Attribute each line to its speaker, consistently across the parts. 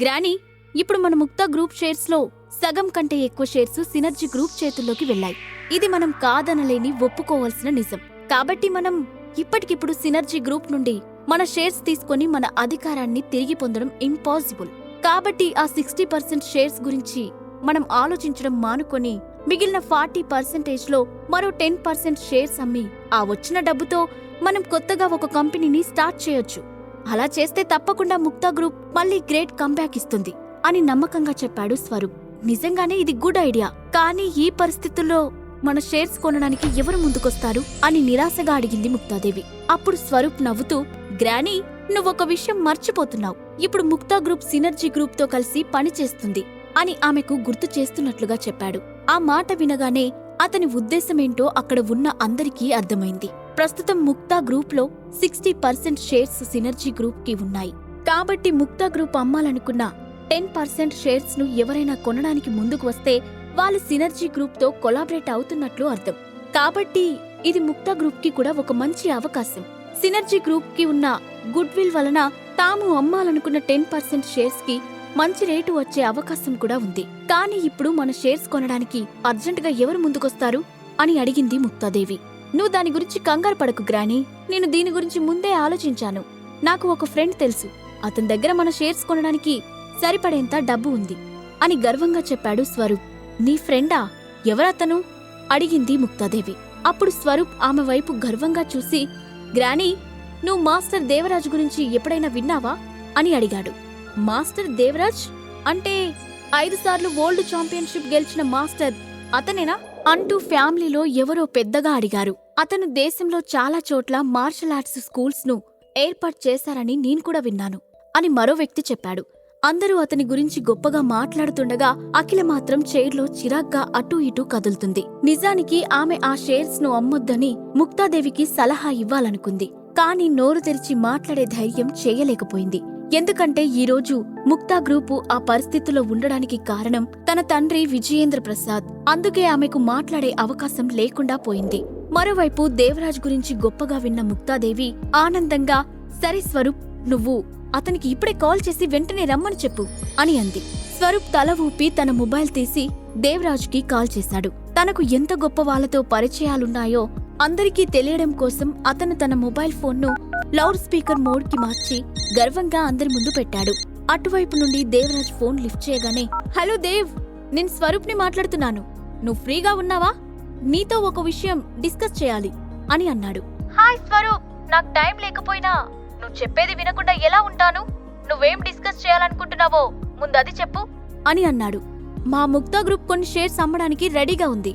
Speaker 1: Granny ఇప్పుడు మన Mukta group షేర్స్లో సగం కంటే ఎక్కువ షేర్స్ సినర్జీ గ్రూప్ చేతుల్లోకి వెళ్ళాయి. ఇది మనం కాదనలేని ఒప్పుకోవాల్సిన నిజం. కాబట్టి మనం ఇప్పటికిప్పుడు సినర్జీ గ్రూప్ నుండి మన షేర్స్ తీసుకొని మన అధికారాన్ని తిరిగి పొందడం ఇంపాసిబుల్. కాబట్టి ఆ సిక్స్టీ పర్సెంట్ షేర్స్ గురించి మనం ఆలోచించడం మానుకొని మిగిలిన ఫార్టీ పర్సెంటేజ్లో మరో టెన్ పర్సెంట్ షేర్స్ అమ్మి ఆ వచ్చిన డబ్బుతో మనం కొత్తగా ఒక కంపెనీని స్టార్ట్ చేయొచ్చు. అలా చేస్తే తప్పకుండా ముక్తా గ్రూప్ మళ్ళీ గ్రేట్ కంబ్యాక్ ఇస్తుంది అని నమ్మకంగా చెప్పాడు స్వరూప్. నిజంగానే ఇది గుడ్ ఐడియా. కానీ ఈ పరిస్థితుల్లో మన షేర్స్ కొనడానికి ఎవరు ముందుకొస్తారు అని నిరాశగా అడిగింది ముక్తాదేవి. అప్పుడు స్వరూప్ నవ్వుతూ గ్రానీ నువ్వొక విషయం మర్చిపోతున్నావు. ఇప్పుడు ముక్తా గ్రూప్ సినర్జీ గ్రూప్తో కలిసి పనిచేస్తుంది అని ఆమెకు గుర్తు చేస్తున్నట్లుగా చెప్పాడు. ఆ మాట వినగానే అతని ఉద్దేశమేంటో అక్కడ ఉన్న అందరికీ అర్థమైంది. ప్రస్తుతం ముక్తా గ్రూప్లో సిక్స్టీ పర్సెంట్ షేర్స్ సినర్జీ గ్రూప్కి ఉన్నాయి. కాబట్టి ముక్తా గ్రూప్ అమ్మాలనుకున్న టెన్ పర్సెంట్ షేర్స్ను ఎవరైనా కొనడానికి ముందుకు వస్తే వాళ్ళు సినర్జీ గ్రూప్తో కొలాబరేట్ అవుతున్నట్లు అర్థం. కాబట్టి ఇది ముక్తా గ్రూప్కి కూడా ఒక మంచి అవకాశం. సినర్జీ గ్రూప్కి ఉన్న గుడ్ విల్ వలన తాము అమ్మాలనుకున్న టెన్ పర్సెంట్ షేర్స్కి మంచి రేటు వచ్చే అవకాశం కూడా ఉంది. కానీ ఇప్పుడు మన షేర్స్ కొనడానికి అర్జెంటుగా ఎవరు ముందుకొస్తారు? అని అడిగింది ముక్తాదేవి. నువ్వు దాని గురించి కంగారు పడకు గ్రాని. నేను దీని గురించి ముందే ఆలోచించాను. నాకు ఒక ఫ్రెండ్ తెలుసు. అతని దగ్గర మన షేర్స్ కొనడానికి సరిపడేంత డబ్బు ఉంది అని గర్వంగా చెప్పాడు స్వరూప్. నీ ఫ్రెండా? ఎవరతను? అడిగింది ముక్తాదేవి. అప్పుడు స్వరూప్ ఆమె వైపు గర్వంగా చూసి గ్రానీ నువ్వు మాస్టర్ దేవరాజ్ గురించి ఎప్పుడైనా విన్నావా? అని అడిగాడు. మాస్టర్ దేవరాజ్? అంటే ఐదు సార్లు వరల్డ్ ఛాంపియన్షిప్ గెలిచిన మాస్టర్ అతనేనా? అంటూ ఫ్యామిలీలో ఎవరో పెద్దగా అడిగారు. అతను దేశంలో చాలా చోట్ల మార్షల్ ఆర్ట్స్ స్కూల్స్ను ఏర్పాటు చేశారని నేను కూడా విన్నాను అని మరో వ్యక్తి చెప్పాడు. అందరూ అతని గురించి గొప్పగా మాట్లాడుతుండగా అఖిల మాత్రం చైర్లో చిరాగ్గా అటూ ఇటూ కదులుతుంది. నిజానికి ఆమె ఆ షేర్స్ను అమ్మొద్దని ముక్తాదేవికి సలహా ఇవ్వాలనుకుంది. కాని నోరు తెరిచి మాట్లాడే ధైర్యం చేయలేకపోయింది. ఎందుకంటే ఈ రోజు ముక్తా గ్రూపు ఆ పరిస్థితిలో ఉండడానికి కారణం తన తండ్రి విజయేంద్ర ప్రసాద్. అందుకే ఆమెకు మాట్లాడే అవకాశం లేకుండా పోయింది. మరోవైపు దేవరాజ్ గురించి గొప్పగా విన్న ముక్తాదేవి ఆనందంగా సరే స్వరూప్ నువ్వు అతనికి ఇప్పుడే కాల్ చేసి వెంటనే రమ్మని చెప్పు అని అంది. స్వరూప్ తల ఊపి తన మొబైల్ తీసి దేవరాజ్కి కాల్ చేశాడు. తనకు ఎంత గొప్ప వాళ్ళతో పరిచయాలున్నాయో అందరికీ తెలియడం కోసం అతను తన మొబైల్ ఫోన్ను లౌడ్ స్పీకర్ మోడ్కి మార్చి గర్వంగా అందరి ముందు పెట్టాడు. అటువైపు నుండి దేవరాజ్ ఫోన్ లిఫ్ట్ చేయగానే హలో దేవ్ నేను స్వరూప్ని మాట్లాడుతున్నాను. నువ్వు ఫ్రీగా ఉన్నావా? నీతో ఒక విషయం డిస్కస్ చేయాలి అని అన్నాడు. హాయ్ స్వరూప్ నాకు టైం లేకపోయినా నువ్వు చెప్పేది వినకుండా ఎలా ఉంటాను? నువ్వేం డిస్కస్ చేయాలనుకుంటున్నావో ముందు అది చెప్పు. అని అన్నాడు. మా ముక్తా గ్రూప్ కొన్ని షేర్స్ అమ్మడానికి రెడీగా ఉంది.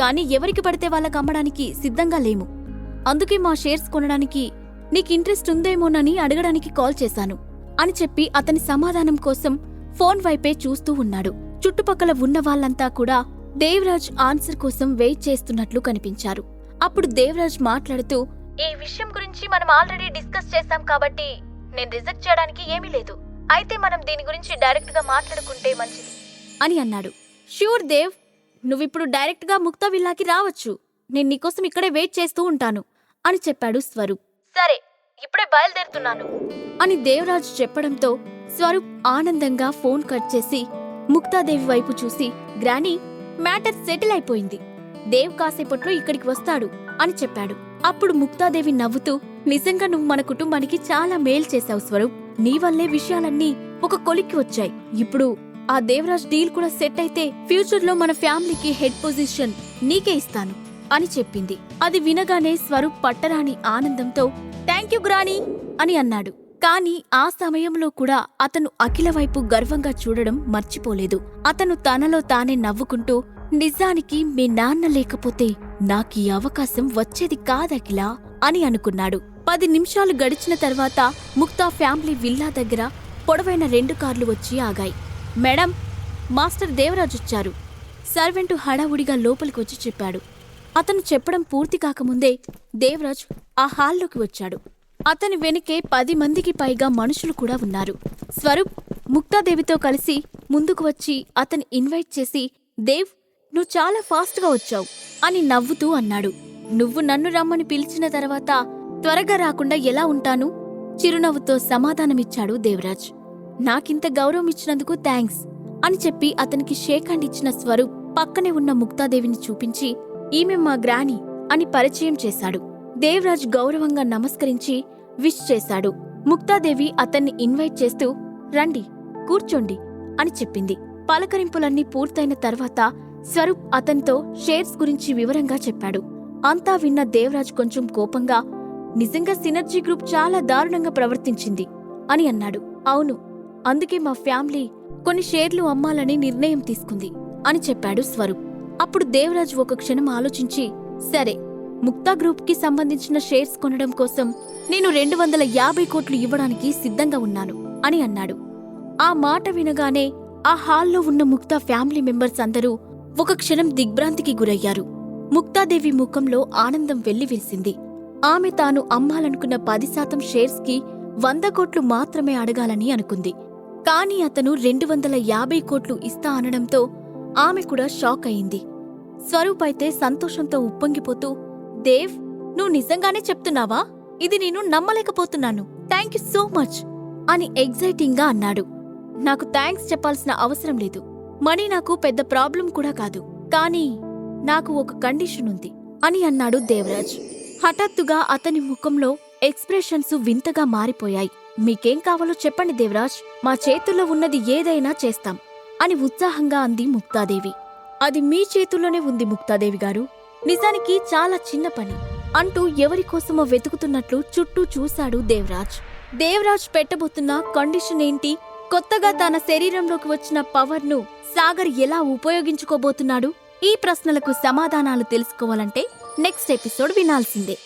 Speaker 1: కానీ ఎవరికి పడితే వాళ్ళకి అమ్మడానికి సిద్ధంగా లేము. అందుకే మా షేర్స్ కొనడానికి నీకు ఇంట్రెస్ట్ ఉందేమోనని అడగడానికి కాల్ చేశాను అని చెప్పి అతని సమాధానం కోసం ఫోన్ వైపే చూస్తూ ఉన్నాడు. చుట్టుపక్కల ఉన్న వాళ్ళంతా కూడా దేవరాజ్ ఆన్సర్ కోసం వెయిట్ చేస్తున్నట్లు కనిపించారు. అప్పుడు దేవరాజ్ మాట్లాడుతూ ఈ విషయం గురించి మనం ఆల్రెడీ డిస్కస్ చేశాం కాబట్టి నేను రిజెక్ట్ చేయడానికి ఏమీ లేదు. అయితే మనం దీని గురించి డైరెక్ట్గా మాట్లాడుకుంటే మంచిది. అని అన్నాడు. ష్యూర్ దేవ్ నువ్విప్పుడు డైరెక్ట్గా ముక్తా విల్లాకి రావచ్చు. నేను నీకోసం ఇక్కడే వెయిట్ చేస్తూ ఉంటాను అని చెప్పాడు స్వరూప్. సరే ఇప్పుడే బయలుదేరుతున్నాను. అని దేవరాజు చెప్పడంతో స్వరూప్ ఆనందంగా ఫోన్ కట్ చేసి ముక్తాదేవి వైపు చూసి గ్రానీ మ్యాటర్ సెటిల్ అయిపోయింది. దేవ్ కాసేపట్లో ఇక్కడికి వస్తాడు అని చెప్పాడు. అప్పుడు ముక్తాదేవి నవ్వుతూ నిజంగా నువ్వు మన కుటుంబానికి చాలా మేలు చేశావు స్వరూప్. నీ వల్లే విషయాలన్నీ ఒక కొలిక్కి వచ్చాయి. ఇప్పుడు ఆ దేవరాజ్ డీల్ కూడా సెట్ అయితే ఫ్యూచర్లో మన ఫ్యామిలీకి హెడ్ పొజిషన్ నీకే ఇస్తాను అని చెప్పింది. అది వినగానే స్వరూప్ పట్టరాని ఆనందంతో థ్యాంక్ యూ గ్రాని అని అన్నాడు. కాని ఆ సమయంలో కూడా అతను అఖిల వైపు గర్వంగా చూడడం మర్చిపోలేదు. అతను తనలో తానే నవ్వుకుంటూ నిజానికి మీ నాన్న లేకపోతే నాకీ అవకాశం వచ్చేది కాదఖిలా అని అనుకున్నాడు. పది నిమిషాలు గడిచిన తర్వాత ముక్తా ఫ్యామిలీ విల్లా దగ్గర పొడవైన రెండు కార్లు వచ్చి ఆగాయి. మేడం మాస్టర్ దేవరాజొచ్చారు సర్వెంటు హడావుడిగా లోపలికి వచ్చి చెప్పాడు. అతను చెప్పడం పూర్తి కాకముందే దేవరాజ్ ఆ హాల్లోకి వచ్చాడు. అతని వెనుకే పది మందికి పైగా మనుషులు కూడా ఉన్నారు. స్వరూప్ ముక్తాదేవితో కలిసి ముందుకు వచ్చి అతని ఇన్వైట్ చేసి దేవ్ నువ్వు చాలా ఫాస్ట్గా వచ్చావు అని నవ్వుతూ అన్నాడు. నువ్వు నన్ను రమ్మని పిలిచిన తర్వాత త్వరగా రాకుండా ఎలా ఉంటాను? చిరునవ్వుతో సమాధానమిచ్చాడు దేవరాజ్. నాకింత గౌరవం ఇచ్చినందుకు థ్యాంక్స్ అని చెప్పి అతనికి షేక్ హ్యాండ్ ఇచ్చిన స్వరూప్ పక్కనే ఉన్న ముక్తాదేవిని చూపించి ఈమె మా గ్రాని అని పరిచయం చేశాడు. దేవరాజ్ గౌరవంగా నమస్కరించి విష్ చేశాడు. ముక్తాదేవి అతన్ని ఇన్వైట్ చేస్తూ రండి కూర్చోండి అని చెప్పింది. పలకరింపులన్నీ పూర్తయిన తర్వాత స్వరూప్ అతనితో షేర్స్ గురించి వివరంగా చెప్పాడు. అంతా విన్న దేవరాజ్ కొంచెం కోపంగా నిజంగా సినర్జీ గ్రూప్ చాలా దారుణంగా ప్రవర్తించింది అని అన్నాడు. అవును అందుకే మా ఫ్యామిలీ కొన్ని షేర్లు అమ్మాలని నిర్ణయం తీసుకుంది అని చెప్పాడు స్వరూప్. అప్పుడు దేవరాజ్ ఒక క్షణం ఆలోచించి సరే ముక్తా గ్రూప్కి సంబంధించిన షేర్స్ కొనడం కోసం నేను రెండు వందల యాభై కోట్లు ఇవ్వడానికి సిద్ధంగా ఉన్నాను అని అన్నాడు. ఆ మాట వినగానే ఆ హాల్లో ఉన్న ముక్తా ఫ్యామిలీ మెంబర్స్ అందరూ ఒక క్షణం దిగ్భ్రాంతికి గురయ్యారు. ముక్తాదేవి ముఖంలో ఆనందం వెల్లివిరిసింది. ఆమె తాను అమ్మాలనుకున్న పది శాతం షేర్స్కి వంద కోట్లు మాత్రమే అడగాలని అనుకుంది. కాని అతను రెండు వందల యాభై కోట్లు ఇస్తా అనడంతో ఆమె కూడా షాక్ అయింది. స్వరూప్ అయితే సంతోషంతో ఉప్పొంగిపోతూ దేవ్ నువ్వు నిజంగానే చెప్తున్నావా? ఇది నేను నమ్మలేకపోతున్నాను. థ్యాంక్ యూ సో మచ్ అని ఎగ్జైటింగ్గా అన్నాడు. నాకు థ్యాంక్స్ చెప్పాల్సిన అవసరం లేదు. మనీ నాకు పెద్ద ప్రాబ్లం కూడా కాదు. కానీ నాకు ఒక కండిషన్ ఉంది అని అన్నాడు దేవరాజ్. హఠాత్తుగా అతని ముఖంలో ఎక్స్ప్రెషన్స్ వింతగా మారిపోయాయి. మీకేం కావాలో చెప్పండి దేవరాజ్. మా చేతుల్లో ఉన్నది ఏదైనా చేస్తాం అని ఉత్సాహంగా అంది ముక్తాదేవి. అది మీ చేతుల్లోనే ఉంది ముక్తాదేవి గారు. నిజానికి చాలా చిన్న పని. అంటూ ఎవరికోసమో వెతుకుతున్నట్లు చుట్టూ చూశాడు దేవరాజ్. దేవరాజ్ పెట్టబోతున్న కండిషన్ ఏంటి? కొత్తగా తన శరీరంలోకి వచ్చిన పవర్ను సాగర్ ఎలా ఉపయోగించుకోబోతున్నాడు? ఈ ప్రశ్నలకు సమాధానాలు తెలుసుకోవాలంటే నెక్స్ట్ ఎపిసోడ్ వినాల్సిందే.